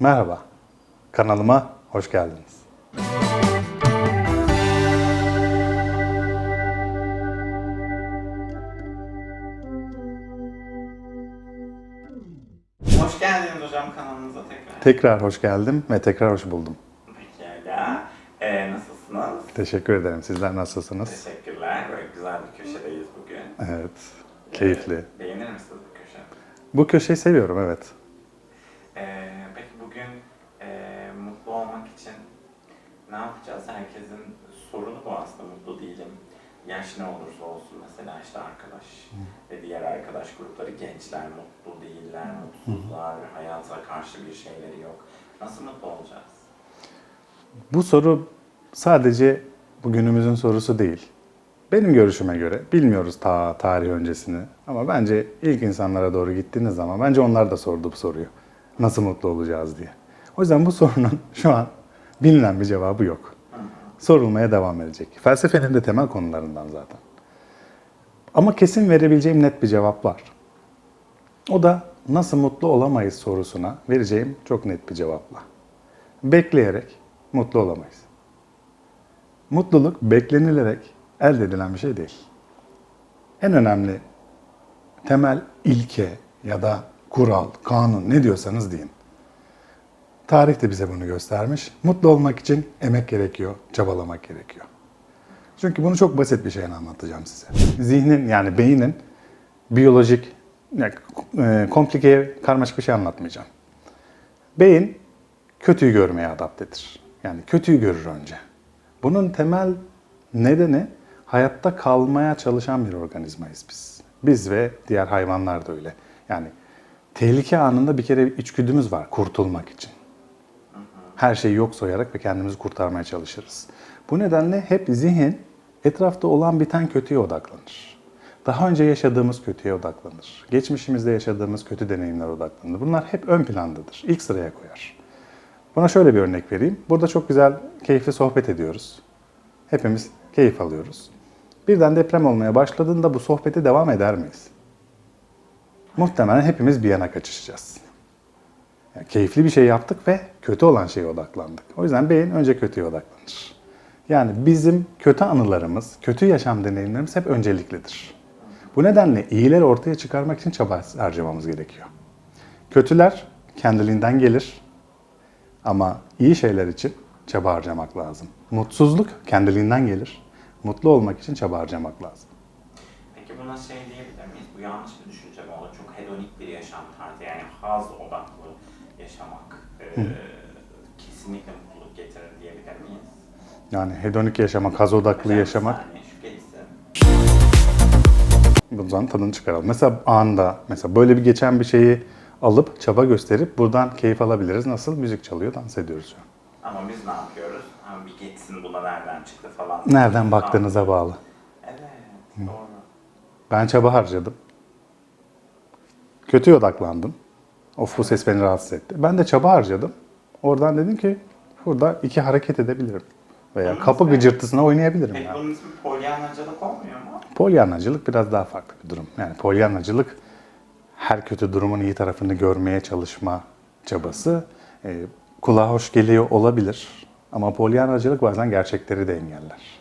Merhaba, kanalıma hoş geldiniz. Hoş geldiniz hocam kanalımıza tekrar. Tekrar hoş geldim ve tekrar hoş buldum. Pekala. Ee, nasılsınız? Teşekkür ederim. Sizler nasılsınız? Teşekkürler. Böyle güzel bir köşedeyiz bugün. Evet, keyifli. Ee, beğenir misiniz bu köşe? Bu köşeyi seviyorum, evet. Ee, peki bugün e, mutlu olmak için ne yapacağız? Herkesin sorunu bu aslında mutlu değilim. Yaş ne olursa olsun mesela işte arkadaş ve diğer arkadaş grupları gençler mutlu değiller, mutsuzlar, hayata karşı bir şeyleri yok. Nasıl mutlu olacağız? Bu soru sadece bugünümüzün sorusu değil. Benim görüşüme göre, bilmiyoruz ta tarih öncesini ama bence ilk insanlara doğru gittiğiniz zaman bence onlar da sordu bu soruyu. Nasıl mutlu olacağız diye. O yüzden bu sorunun şu an bilinen bir cevabı yok. Sorulmaya devam edecek. Felsefenin de temel konularından zaten. Ama kesin verebileceğim net bir cevap var. O da nasıl mutlu olamayız sorusuna vereceğim çok net bir cevapla. Bekleyerek mutlu olamayız. Mutluluk beklenilerek elde edilen bir şey değil. En önemli temel ilke ya da kural, kanun ne diyorsanız deyin. Tarih de bize bunu göstermiş. Mutlu olmak için emek gerekiyor, çabalamak gerekiyor. Çünkü bunu çok basit bir şeyle anlatacağım size. Zihnin yani beynin biyolojik, yani, e, komplike, karmaşık bir şey anlatmayacağım. Beyin kötüyü görmeye adaptedir. Yani kötüyü görür önce. Bunun temel nedeni hayatta kalmaya çalışan bir organizmayız biz. Biz ve diğer hayvanlar da öyle. Yani tehlike anında bir kere içgüdümüz var kurtulmak için. Her şeyi yok sayarak ve kendimizi kurtarmaya çalışırız. Bu nedenle hep zihin etrafta olan biten kötüye odaklanır. Daha önce yaşadığımız kötüye odaklanır. Geçmişimizde yaşadığımız kötü deneyimler odaklanır. Bunlar hep ön plandadır. İlk sıraya koyar. Buna şöyle bir örnek vereyim. Burada çok güzel, keyifli sohbet ediyoruz. Hepimiz keyif alıyoruz. Birden deprem olmaya başladığında bu sohbeti devam eder miyiz? Muhtemelen hepimiz bir yana kaçışacağız. Yani keyifli bir şey yaptık ve kötü olan şeye odaklandık. O yüzden beyin önce kötüye odaklanır. Yani bizim kötü anılarımız, kötü yaşam deneyimlerimiz hep önceliklidir. Bu nedenle iyileri ortaya çıkarmak için çaba harcamamız gerekiyor. Kötüler kendiliğinden gelir ama iyi şeyler için çaba harcamak lazım. Mutsuzluk kendiliğinden gelir. Mutlu olmak için çaba harcamak lazım. Peki buna şey diyebilir miyiz? Bu yanlış bir düşünce mi olur? Çok hedonik bir yaşam tarzı yani haz odaklı yaşamak e, kesinlikle mutluluk getirir diyebilir miyiz? Yani hedonik yaşamak, haz odaklı bir yaşamak saniye, şu gelsin. bundan tadını çıkaralım. Mesela anda, mesela böyle bir geçen bir şeyi alıp çaba gösterip buradan keyif alabiliriz. Nasıl? Müzik çalıyor, dans ediyoruz şu an. Ama biz ne yapıyoruz? Ha, bir geçsin buna nereden çıktı falan. Nereden baktığınıza bağlı. Evet, doğru. Ben çaba harcadım. Kötüye odaklandım. Of bu ses beni rahatsız etti. Ben de çaba harcadım. Oradan dedim ki burada iki hareket edebilirim. Veya Bunun kapı ismi- gıcırtısına oynayabilirim. Peki Yani. bunun ismi polyanacılık olmuyor mu? Polyanacılık biraz daha farklı bir durum. Yani polyanacılık her kötü durumun iyi tarafını görmeye çalışma çabası. E, kulağa hoş geliyor olabilir. Ama polyanacılık bazen gerçekleri de engeller.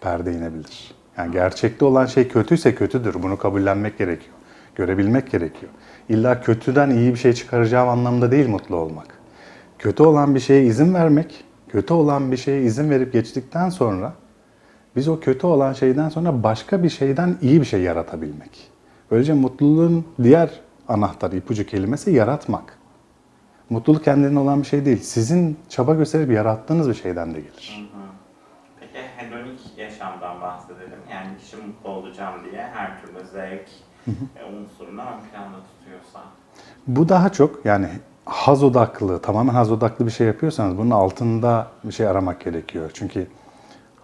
Perde inebilir. Yani gerçekte olan şey kötüyse kötüdür. Bunu kabullenmek gerekiyor. Görebilmek gerekiyor. İlla kötüden iyi bir şey çıkaracağım anlamda değil mutlu olmak. Kötü olan bir şeye izin vermek, kötü olan bir şeye izin verip geçtikten sonra biz o kötü olan şeyden sonra başka bir şeyden iyi bir şey yaratabilmek. Böylece mutluluğun diğer anahtarı, ipucu kelimesi yaratmak. Mutluluk kendinden olan bir şey değil. Sizin çaba gösterip yarattığınız bir şeyden de gelir. Peki hedonik yaşamdan bahsedelim. Yani kişi mutlu olacağım diye her türlü zevk e, unsurunu ön planda tutuyorsa. Bu daha çok yani haz odaklı, tamamen haz odaklı bir şey yapıyorsanız bunun altında bir şey aramak gerekiyor. Çünkü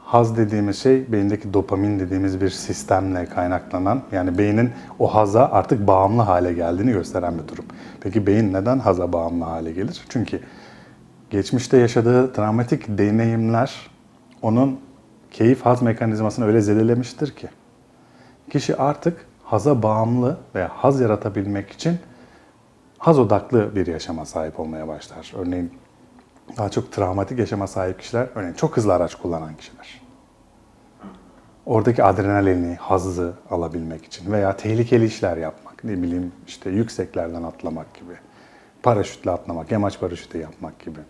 haz dediğimiz şey beyindeki dopamin dediğimiz bir sistemle kaynaklanan yani beynin o haza artık bağımlı hale geldiğini gösteren bir durum. Peki beyin neden haza bağımlı hale gelir? Çünkü geçmişte yaşadığı travmatik deneyimler onun keyif haz mekanizmasını öyle zedelemiştir ki kişi artık haza bağımlı veya haz yaratabilmek için haz odaklı bir yaşama sahip olmaya başlar. Örneğin daha çok travmatik yaşama sahip kişiler, örneğin çok hızlı araç kullanan kişiler. Oradaki adrenalini, hazzı alabilmek için veya tehlikeli işler yapmak, ne bileyim işte yükseklerden atlamak gibi, paraşütle atlamak, yamaç paraşütü yapmak gibi.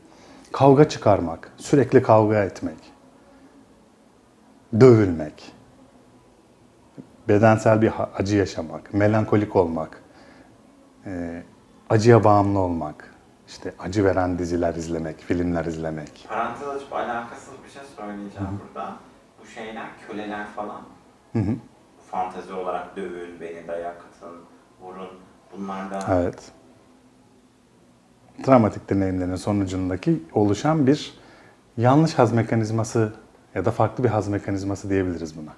Kavga çıkarmak, sürekli kavga etmek, dövülmek, bedensel bir acı yaşamak, melankolik olmak, e, acıya bağımlı olmak, işte acı veren diziler izlemek, filmler izlemek. Parantez açıp alakasız bir şey söyleyeceğim burada. Bu şeyler köleler falan. Hı hı. Fantezi olarak dövün, beni dayak atın, vurun. Bunlar da Evet. Travmatik deneyimlerin sonucundaki oluşan bir yanlış haz mekanizması ya da farklı bir haz mekanizması diyebiliriz buna.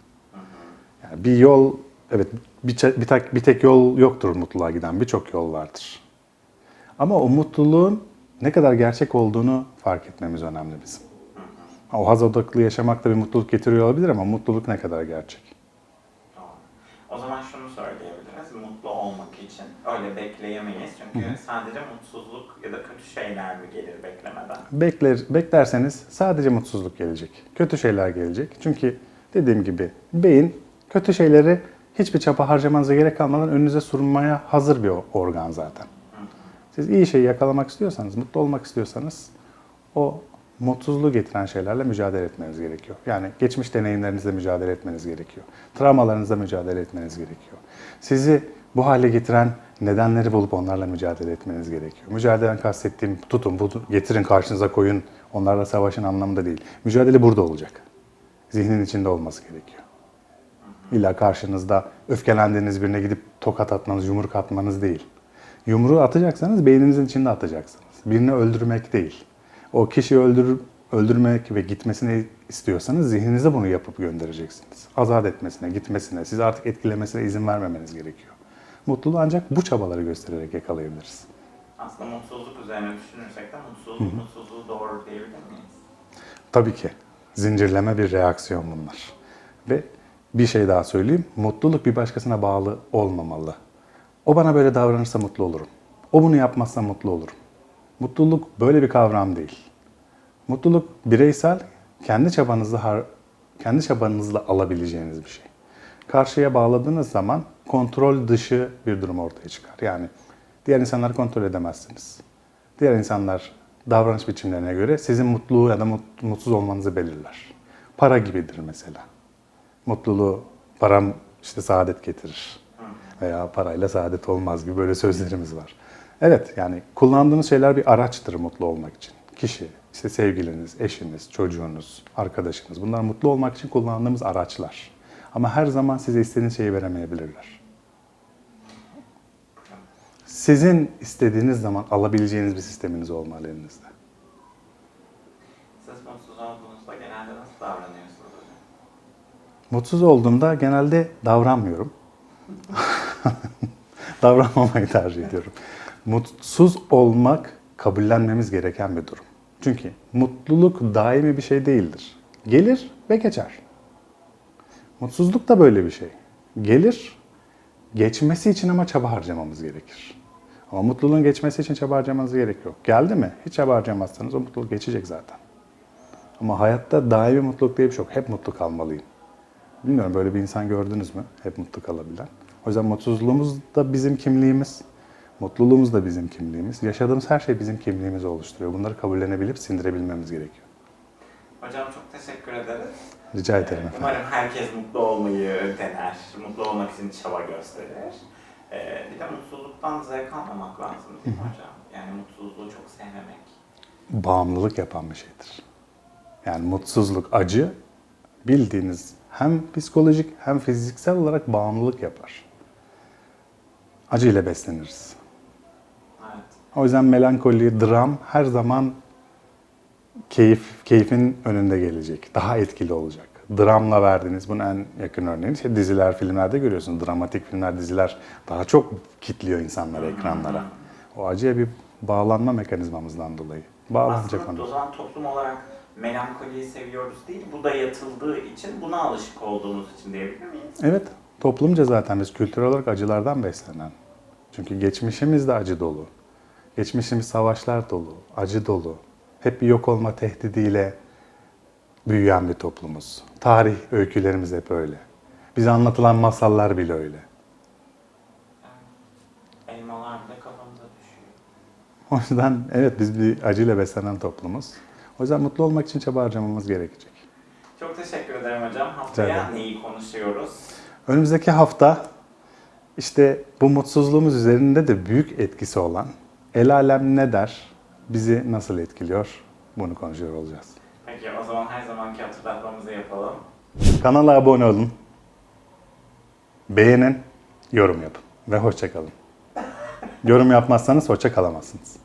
Yani bir yol, evet bir, bir, tek, bir tek yol yoktur mutluluğa giden, birçok yol vardır. Ama o mutluluğun ne kadar gerçek olduğunu fark etmemiz önemli bizim. O haz odaklı yaşamak da bir mutluluk getiriyor olabilir ama mutluluk ne kadar gerçek? Doğru. O zaman şunu söyleyebiliriz. Mutlu olmak için öyle bekleyemeyiz. Çünkü sadece mutsuzluk ya da kötü şeyler mi gelir beklemeden? Bekler, beklerseniz sadece mutsuzluk gelecek. Kötü şeyler gelecek. Çünkü dediğim gibi beyin kötü şeyleri hiçbir çaba harcamanıza gerek kalmadan önünüze sunmaya hazır bir organ zaten. Siz iyi şeyi yakalamak istiyorsanız, mutlu olmak istiyorsanız o mutsuzluğu getiren şeylerle mücadele etmeniz gerekiyor. Yani geçmiş deneyimlerinizle mücadele etmeniz gerekiyor. Travmalarınızla mücadele etmeniz gerekiyor. Sizi bu hale getiren nedenleri bulup onlarla mücadele etmeniz gerekiyor. Mücadeleden kastettiğim tutun, bunu getirin karşınıza koyun, onlarla savaşın anlamında değil. Mücadele burada olacak. Zihnin içinde olması gerekiyor. İlla karşınızda öfkelendiğiniz birine gidip tokat atmanız, yumruk atmanız değil. Yumruğu atacaksanız beyninizin içinde atacaksınız. Birini öldürmek değil. O kişiyi öldür, öldürmek ve gitmesini istiyorsanız zihninize bunu yapıp göndereceksiniz. Azat etmesine, gitmesine, sizi artık etkilemesine izin vermemeniz gerekiyor. Mutluluğu ancak bu çabaları göstererek yakalayabiliriz. Aslında mutsuzluk üzerine düşünürsek de mutsuzluk mutsuzluğu doğurur diyebilir miyiz? Tabii ki. Zincirleme bir reaksiyon bunlar. Ve bir şey daha söyleyeyim. Mutluluk bir başkasına bağlı olmamalı. O bana böyle davranırsa mutlu olurum. O bunu yapmazsa mutlu olurum. Mutluluk böyle bir kavram değil. Mutluluk bireysel, kendi çabanızla kendi çabanızla alabileceğiniz bir şey. Karşıya bağladığınız zaman kontrol dışı bir durum ortaya çıkar. Yani diğer insanları kontrol edemezsiniz. Diğer insanlar davranış biçimlerine göre sizin mutlu ya da mut- mutsuz olmanızı belirler. Para gibidir mesela. Mutluluğu, param işte saadet getirir. Veya parayla saadet olmaz gibi böyle sözlerimiz var. Evet yani kullandığınız şeyler bir araçtır mutlu olmak için. Kişi, işte sevgiliniz, eşiniz, çocuğunuz, arkadaşınız bunlar mutlu olmak için kullandığımız araçlar. Ama her zaman size istediğiniz şeyi veremeyebilirler. Sizin istediğiniz zaman alabileceğiniz bir sisteminiz olmalı elinizde. Siz mutsuz olduğunuzda genelde nasıl davranıyorsunuz hocam? Mutsuz olduğumda genelde davranmıyorum. Davranmamayı tercih ediyorum. Mutsuz olmak kabullenmemiz gereken bir durum. Çünkü mutluluk daimi bir şey değildir. Gelir ve geçer. Mutsuzluk da böyle bir şey. Gelir, geçmesi için ama çaba harcamamız gerekir. Ama mutluluğun geçmesi için çaba harcamanız gerek yok. Geldi mi? Hiç çaba harcamazsanız o mutluluk geçecek zaten. Ama hayatta daimi mutluluk diye bir şey yok. Hep mutlu kalmalıyım. Bilmiyorum böyle bir insan gördünüz mü? Hep mutlu kalabilen. O yüzden mutsuzluğumuz da bizim kimliğimiz. Mutluluğumuz da bizim kimliğimiz. Yaşadığımız her şey bizim kimliğimizi oluşturuyor. Bunları kabullenebilip sindirebilmemiz gerekiyor. Hocam çok teşekkür ederiz. Rica ederim Ee, efendim. Umarım herkes mutlu olmayı dener, mutlu olmak için çaba gösterir. Ee, bir de mutsuzluktan zevk almamak lazım değil mi hocam? Yani mutsuzluğu çok sevmemek. Bağımlılık yapan bir şeydir. Yani mutsuzluk, acı bildiğiniz hem psikolojik hem fiziksel olarak bağımlılık yapar. Acı ile besleniriz. Evet. O yüzden melankoli, dram her zaman keyif, keyfin önünde gelecek. Daha etkili olacak. Dramla verdiğiniz bunun en yakın örneği işte diziler, filmlerde görüyorsunuz. Dramatik filmler, diziler daha çok kitliyor insanları ekranlara. O acıya bir bağlanma mekanizmamızdan dolayı. Bağlanacak Aslında o onu. zaman toplum olarak melankoliyi seviyoruz değil, bu da yatıldığı için, buna alışık olduğumuz için diyebilir miyiz? Evet, toplumca zaten biz kültürel olarak acılardan beslenen. Çünkü geçmişimiz de acı dolu. Geçmişimiz savaşlar dolu, acı dolu. Hep bir yok olma tehdidiyle büyüyen bir toplumuz. Tarih öykülerimiz hep öyle. Bize anlatılan masallar bile öyle. Elmalar bile kafamıza düşüyor. O yüzden evet biz bir acıyla beslenen toplumuz. O yüzden mutlu olmak için çaba harcamamız gerekecek. Çok teşekkür ederim hocam. Haftaya ederim. neyi konuşuyoruz? Önümüzdeki hafta işte bu mutsuzluğumuz üzerinde de büyük etkisi olan el alem ne der, bizi nasıl etkiliyor bunu konuşuyor olacağız. Peki o zaman her zamanki hatırlatmamızı yapalım. Kanala abone olun, beğenin, yorum yapın ve hoşça kalın. Yorum yapmazsanız hoşça kalamazsınız.